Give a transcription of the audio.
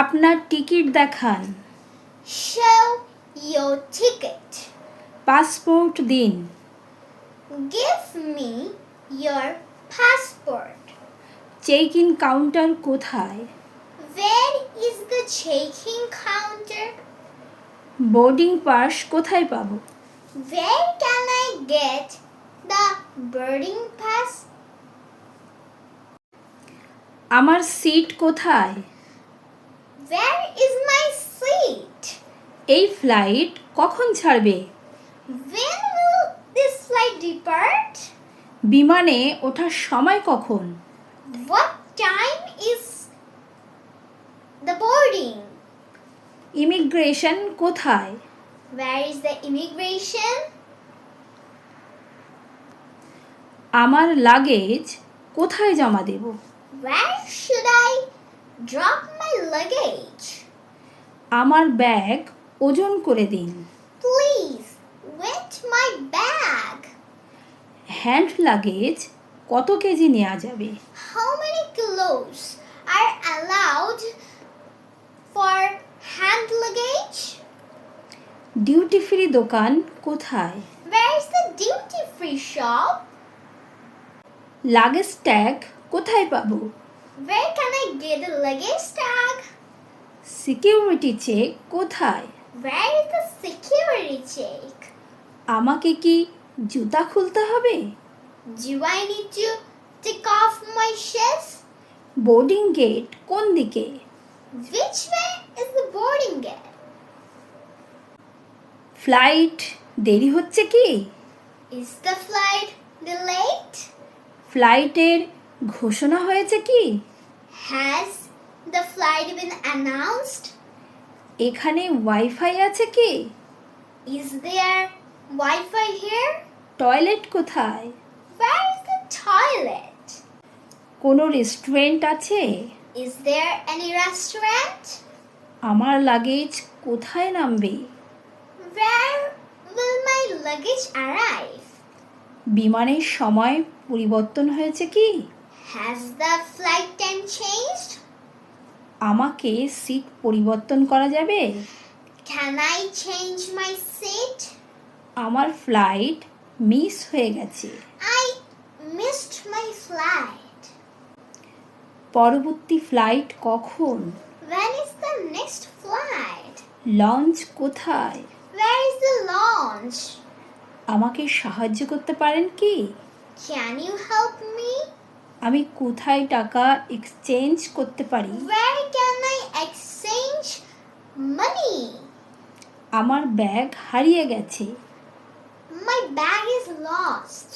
আপনার টিকিট দেখান Show your ticket. Passport দিন Give me your passport. Check in counter কোথায় Where is the check-in counter? Boarding pass কোথায় পাবো Where can I get the boarding pass? আমার seat কোথায় Where is my seat? এই flight কখন ছাড়বে When will this flight depart? বিমানে ওঠার সময় কখন What time is the boarding? Immigration কোথায় Where is the immigration? আমার লাগেজ কোথায় জমা দেব Where should I drop luggage? আমার ব্যাগ ওজন করে দিন Please, weight my bag. Hand luggage কত কেজি নেওয়া যাবে How many kilos are allowed for hand luggage? Duty free দোকান কোথায় Where is the duty free shop? Luggage tag কোথায় পাবো Where can I get the luggage tag? Security check কোথায়? Where is the security check আমাকে কি জুতা খুলতে হবে? Do I need to take off my shoes boarding gate কোন দিকে? Which way is the boarding gate flight দেরি হচ্ছে কি? ইজ দ্য ফ্লাইট ডিলেড ফ্লাইটের ঘোষণা হয়েছে কি? Has the flight been announced? এখানে ওয়াইফাই আছে কি Is there Wi Fi here? Toilet কোথায় Where is the toilet? কোনো রেস্টুরেন্ট আছে Is there any restaurant? আমার লাগেজ কোথায় নামবে Where will my luggage arrive? বিমানের সময় পরিবর্তন হয়েছে কি Has the flight time changed? আমাকে সিট পরিবর্তন করা যাবে Can I change my seat? আমার ফ্লাইট মিস হয়ে গেছে I missed my flight. পরবর্তী ফ্লাইট কখন When is the next flight? Lounge কোথায় Where is the launch? আমাকে সাহায্য করতে পারেন কি Can you help me? আমি কোথায় টাকা এক্সচেঞ্জ করতে পারি Where can I exchange money? আমার ব্যাগ হারিয়ে গেছে My bag is lost.